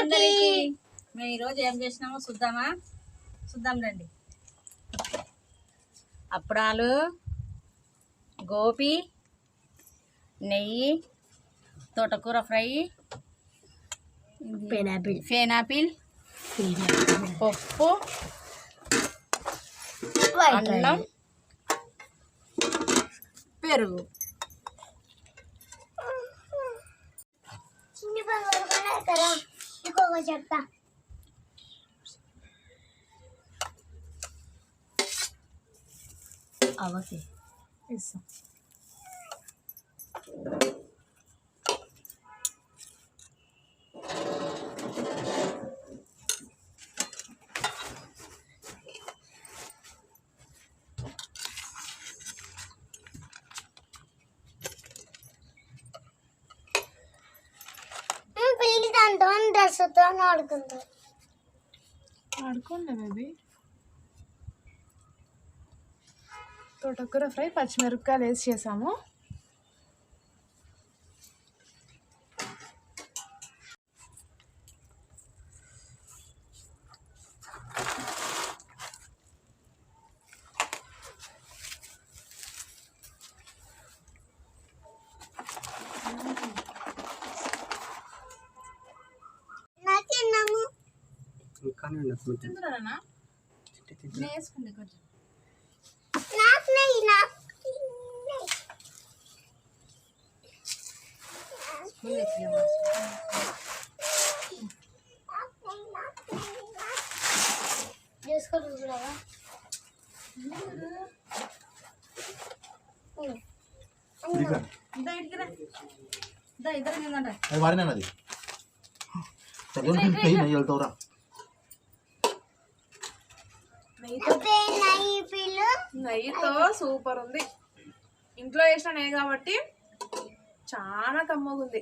అందరికీ మేము ఈరోజు ఏం చేసినామో చూద్దామా? చూద్దాం రండి. అప్పడాలు గోపి నెయ్యి తోటకూర ఫ్రై పైనాపిల్. ఫేనాపిల్ పప్పు అన్నం పెరుగు. చిన్ని ち転がっちゃった。合わせ。そ。డ్రెస్తో ఆడుకుంటా ఆడుకోండి బేబీ? తోటకూర ఫ్రై పచ్చిమిరపకాయలు వేసి చేసాము నాకేనాము తింటున్నారా వేసుకోండి కొంచెం నాకు నెయ్యి నాకు స్పూన్ ఎత్తియమ్మా. చేసుకోరు కూడా ఇదా ఇటుకి రా. ఇదా ఇద్దరు కిందంట అది నెయ్యి నెయ్యి. వెళ్తావురా నెయ్యితో. సూపర్ ఉంది. ఇంట్లో వేసిన నెయ్యి కాబట్టి చాలా కమ్మగుంది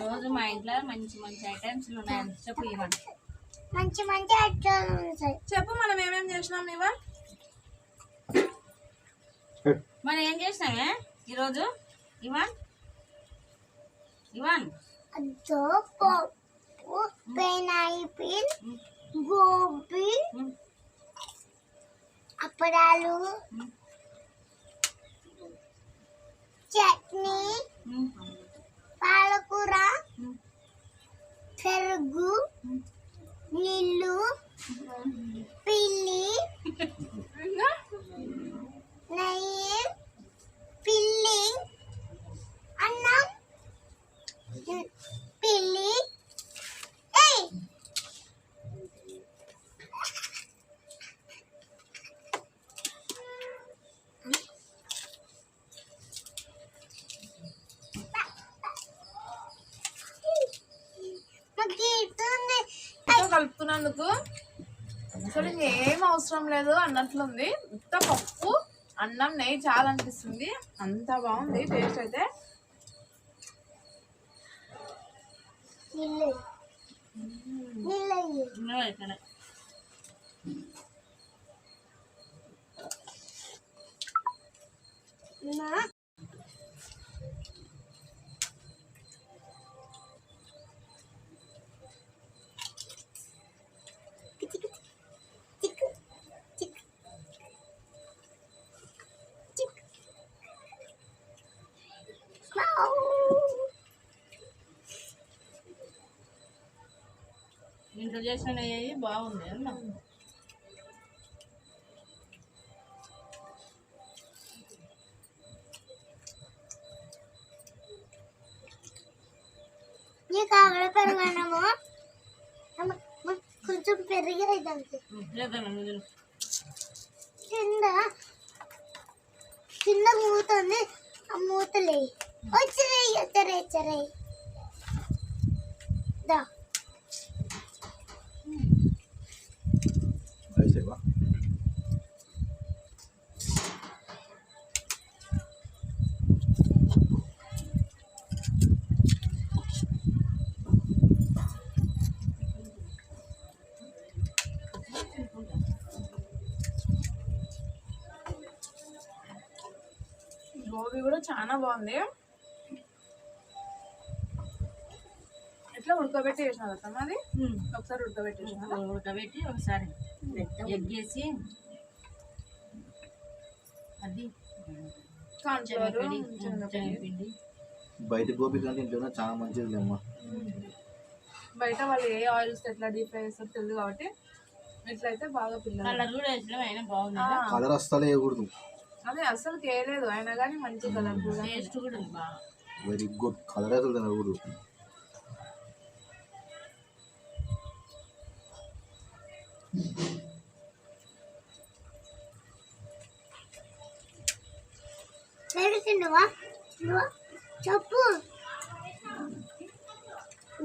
రోజు మా ఇంట్లో మంచి మంచి ఐటమ్స్ ఉన్నాయని చెప్పు ఇవ్వండి మంచి మంచి ఉంటాయి. చెప్పు మనం ఏమేం చేసినాం ఇవా మనం ఏం చేసినామే ఈరోజు? ఇవాన్ ఇవాన్ పప్పు గోబీ అప్పడాలు చట్నీ పాలకూర పెరుగు నీళ్ళు పిల్లి నెయ్యి పిల్లి అన్నం పిల్లి ఏయ్ నాకు ఇస్తుంది ఇంట్లో కలుపుతున్నందుకు? అసలు ఏం అవసరం లేదు అన్నట్లుంది. ఇంత పప్పు అన్నం నెయ్యి చాలా అనిపిస్తుంది అంత బాగుంది టేస్ట్ అయితే. ఇంట్లో చేసిన నెయ్యి బాగుంది అన్న ఆవిడ పెరగనము కొంచెం కింద కింద మూత ఉంది ఆ మూతలే వచ్చినాయి వచ్చరే వచ్చరే దా. చాలా బాగుంది. ఇట్లా ఉడకబెట్టి వేసిన అత్తమ్మ అది. ఒకసారి ఉడకబెట్టి ఉడకబెట్టి ఒకసారి ఎగ్గేసి అది బయట గోపి కంటే ఇంట్లోనే చాలా మంచిది అమ్మ బయట వాళ్ళు ఏ ఆయిల్స్ ఎట్లా డీప్ ఫ్రై చేస్తారో తెలియదు కాబట్టి ఇట్లయితే బాగా పిల్లలు కలర్ కూడా వేసినాం అయినా బాగుంది. కలర్ వస్తాలే వేయకూడదు. అదే అస్సలు కేయలేదు అయినా కానీ మంచి కలర్ఫుల్ టేస్ట్ కూడా ఉంది బాగా. Very good. కలర్ అసలు చెప్పు.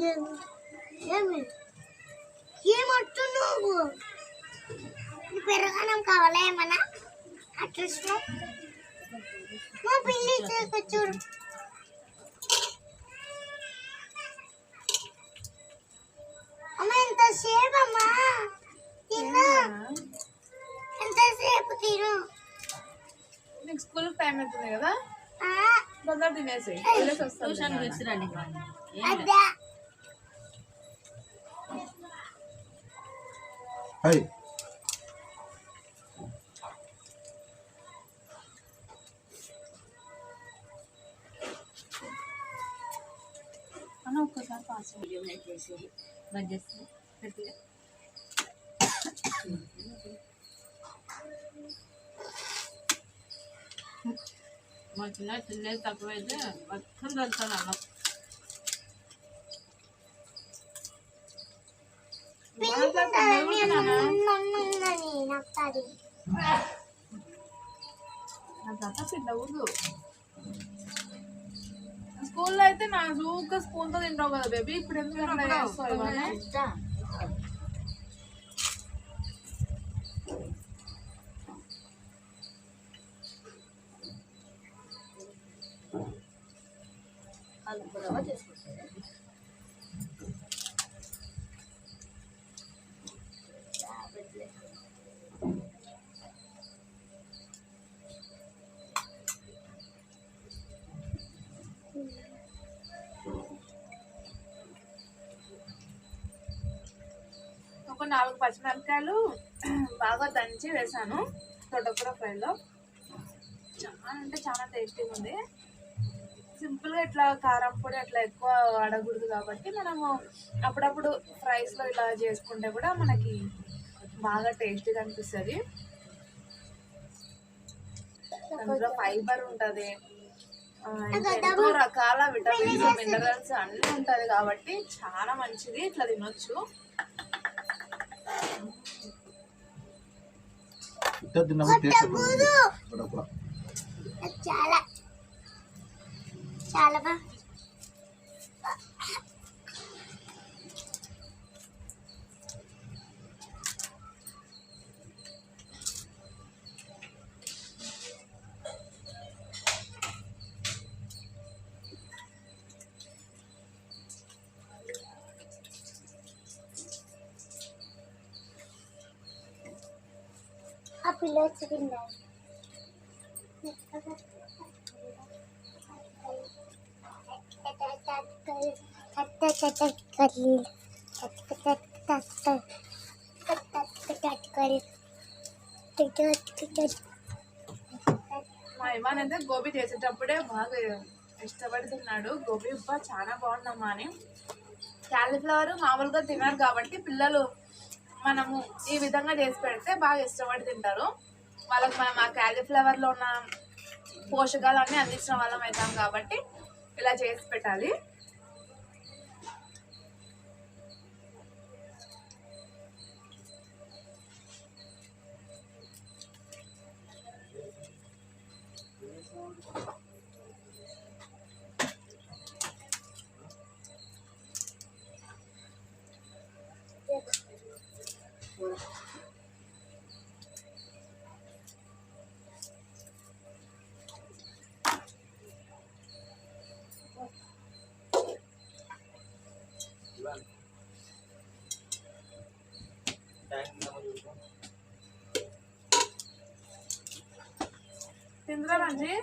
ఏమి ఏమి? ఏమొట్టు నువ్వు? నీ పెరగడం కావాలా ఏమన్నా? అట్లా మా పిల్లి చూడు అమ్మ ఎంతసేపు అమ్మా. తిను ఎంతసేపు తిను. నీకు స్కూల్ టైం అవుతుంది కదా? తొందర తినేసి ట్యూషన్ విసిరండి ఏం చేసి బంద్ చేసి గట్టిగా మా చిన్న తినేది తక్కువైతే మొత్తం తెలుస్తాను అన్న. నన్నుందని నక్కది అదంతా తినకూడదు. స్కూల్లో అయితే నా జూగా స్పూన్తో తింటావు కదా బేబీ. ఇప్పుడు ఎందుకు నాలుగు పచ్చిమిరపకాయలు బాగా దంచి వేసాను తొడకూర ఫ్రైలో. చాలా అంటే చాలా టేస్టీగా ఉంది. సింపుల్గా ఇట్లా కారం పొడి అట్లా ఎక్కువ వాడకూడదు కాబట్టి మనము అప్పుడప్పుడు ఫ్రైస్లో ఇలా చేసుకుంటే కూడా మనకి బాగా టేస్టీగా అనిపిస్తుంది. అందులో ఫైబర్ ఉంటుంది. ఎన్నో రకాల విటమిన్స్ మినరల్స్ అన్నీ ఉంటుంది కాబట్టి చాలా మంచిది. ఇట్లా తినొచ్చు. ఇట్లా తిన్నప్పుడు టేస్ట్ చాలా. చాలా బా ఆ పిల్ల మా ఇమాన్ అయితే గోబీ చేసేటప్పుడే బాగా ఇష్టపడి తిన్నాడు గోబీ ఉప్ప చాలా బాగుందమ్మా అని. క్యాలీఫ్లవర్ మామూలుగా తిన్నారు కాబట్టి పిల్లలు మనము ఈ విధంగా చేసి పెడితే బాగా ఇష్టపడి తింటారు. వాళ్ళకి మనం ఆ క్యాలీఫ్లవర్లో ఉన్న పోషకాలు అన్నీ అందించిన వాళ్ళం అవుతాం కాబట్టి ఇలా చేసి పెట్టాలి. తిందరానండి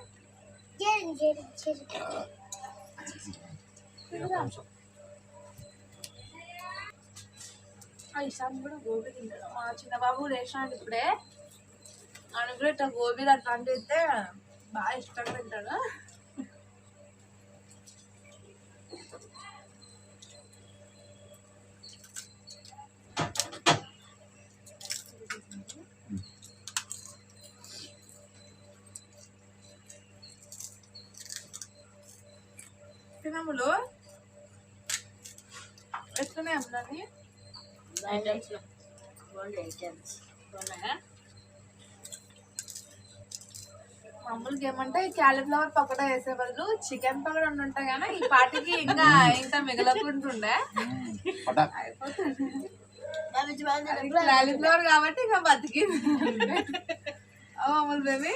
ఇసాన్ కూడా గోబీ తింటాడు. మా చిన్నబాబు లేచినాడు ఇప్పుడే. ఆయన కూడా ఇట్లా గోబీ అట్లా అంటే బాగా ఇష్టంగా తింటాడు. ఐటమ్స్లో గోల్డ్ ఐటమ్స్. ఉన్నాయా? మామూలుగా ఏమంటే క్యాలీఫ్లవర్ పకోడా వేసే బదులు చికెన్ పకోడా ఉంటాయి కానీ ఈ పాటికి ఇంకా ఇంకా మిగలకుంటుండే క్యాలీఫ్లవర్ కాబట్టి ఇంకా బతికింది. మామూలు బేబీ.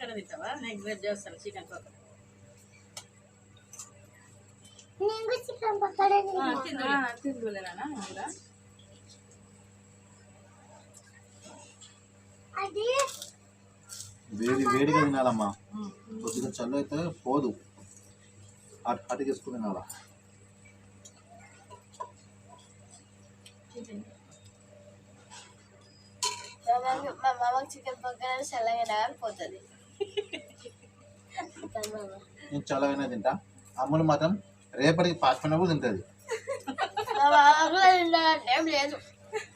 పక్కన తింటావా? చేస్తాను చికెన్ పక్కన వేడి వేడిగా తినాలమ్మా. కొద్దిగా చల్లు అయితే పోదు. అటు అటుకేసుకుని తినాలా? మా మామకి చికెన్ పక్కన చల్లగా పోతుంది నేను చల్లగానే తింటా. అమ్ములు మాత్రం రేపటికి పాస్పోయినా కూడా తింటుంది.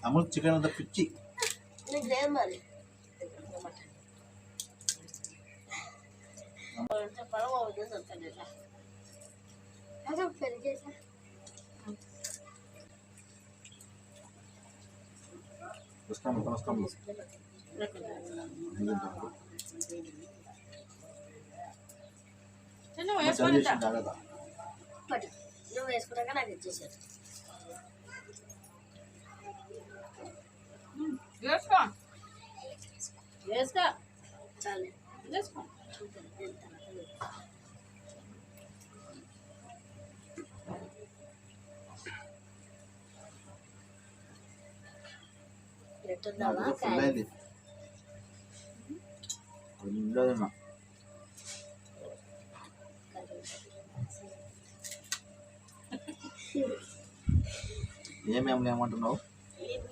అమ్ములు చికెన్ అంత పిచ్చి. వస్తాము వస్తాము చిన్న చలి వేసుకొని చేసి జాగ్రత్త పట్టు నువ్వు వేసుకున్నాక నాకు ఇచ్చేసారు వేసుకో వేసుకో చాలు వేసుకో ఎట్టుందావా ఫుల్ అయింది ఫుల్గా తిన్నా ఏమి అమ్ములు ఏమంటున్నావు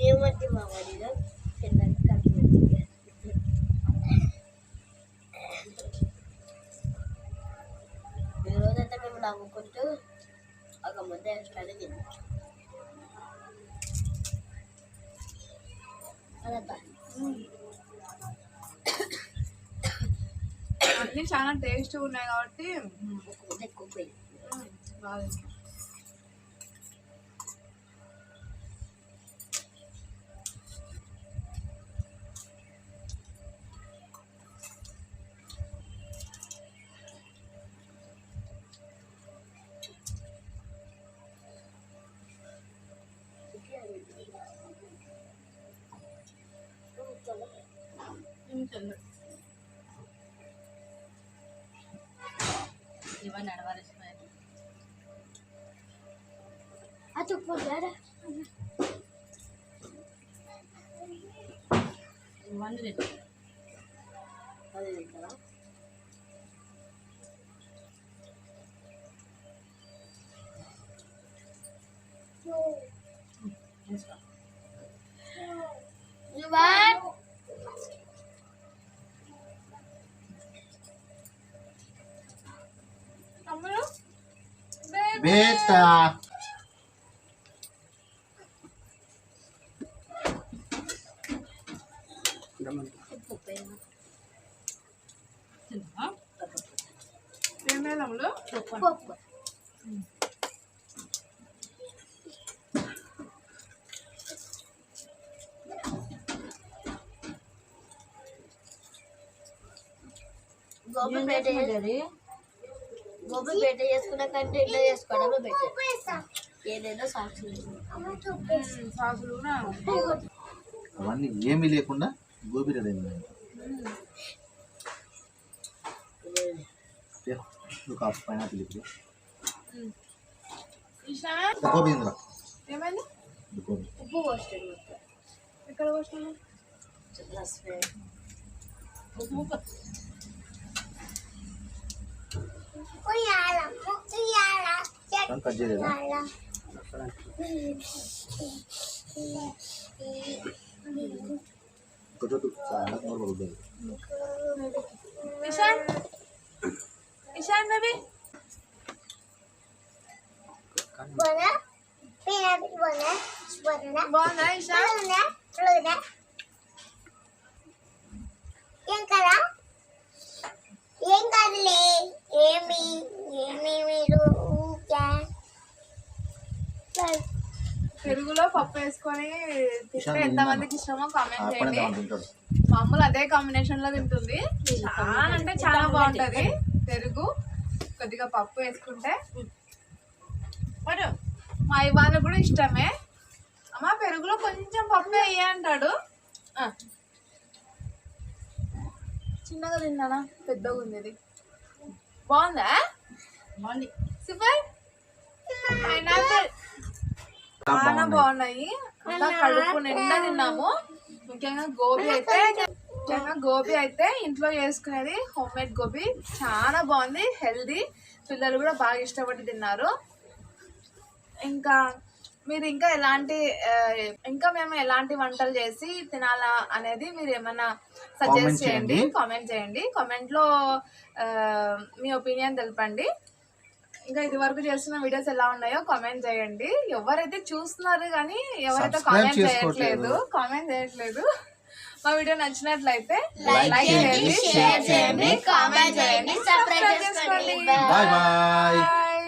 ఏమంటే మా వాడిగా తిన్నాక కలిపి ఈ రోజైతే మేము నవ్వుకుంటూ ఒక ముద్ద వేసుకొని తిన్నాం అన్ని చాలా టేస్ట్గా ఉన్నాయి కాబట్టి ఎక్కువ బాగా ఇవన్నీ అడవాల్సిపోయాయి అది పొద్దారా ఇవన్నీ అది తింటావా? బేటా తింటా ఏమేమి అమ్ములు Pop. గోపి పేట గోపి పేట చేసుకున్న కంటే ఇట్లా చేసుకోవడమే బెటర్ ఏదైనా సాక్షి మ్మ్, సాసులు కూడా అవన్నీ ఏమీ లేకుండా గోబీ రెడీ అయింది. ఒక పైనాపిల్ ఇప్పుడు. ఇషా? గోబీ ఇందులో ఏమైంది? గోబీ. ఉప్పు మొత్తం. ఎక్కడ ఉయ్యాల ఉయ్యాల కట్ చేయలేదా ఉయ్యాల కొంచెం చాలా మూడు పడుతుంది ఇషాన్ ఇషాన్ బేబీ బోనా పియాపి బోనా బోనా బాగుందా ఇషాన్ బోనా బోనా ఏం కదా పెరుగులో పప్పు వేసుకొని తింటే ఇషాన్ ఎంత తిన్నాను. మందికి ఇష్టమో కామెంట్ చేయండి దాని తింటాడు మా అమ్మలు అదే కాంబినేషన్లో తింటుంది. చాలా అంటే చాలా బాగుంటది. పెరుగు కొద్దిగా పప్పు వేసుకుంటే. మరి మా ఇవాళ కూడా ఇష్టమే. అమ్మ పెరుగులో కొంచెం పప్పు వేయ అంటాడు. ఆ. చిన్నగా తిన్నానా? పెద్దగా ఉంది ఇది బాగుందా? బాగుంది. సూపర్ పైనాపిల్ చాలా బాగున్నాయి. అంతా కడుపు నిండా తిన్నాము. ముఖ్యంగా గోబీ అయితే ముఖ్యంగా గోబీ అయితే ఇంట్లో చేసుకునేది హోమ్ మేడ్ గోబీ. చాలా బాగుంది హెల్దీ. పిల్లలు కూడా బాగా ఇష్టపడి తిన్నారు. ఇంకా మీరు ఇంకా ఎలాంటి ఇంకా మేము ఎలాంటి వంటలు చేసి తినాలా అనేది మీరు ఏమైనా సజెస్ట్ చేయండి చేయండి. కామెంట్ చేయండి. కామెంట్లో మీ ఒపీనియన్ తెలపండి. ఇంకా ఇది వరకు చేస్తున్న వీడియోస్ ఎలా ఉన్నాయో కామెంట్ చేయండి. ఎవరైతే చూస్తున్నారు కానీ ఎవరైతే కామెంట్. చేయట్లేదు కామెంట్ చేయట్లేదు మా వీడియో నచ్చినట్లయితే లైక్ చేయండి, షేర్ చేయండి కామెంట్ చేయండి సబ్స్క్రైబ్ చేసుకోండి. చేసుకోండి. Bye bye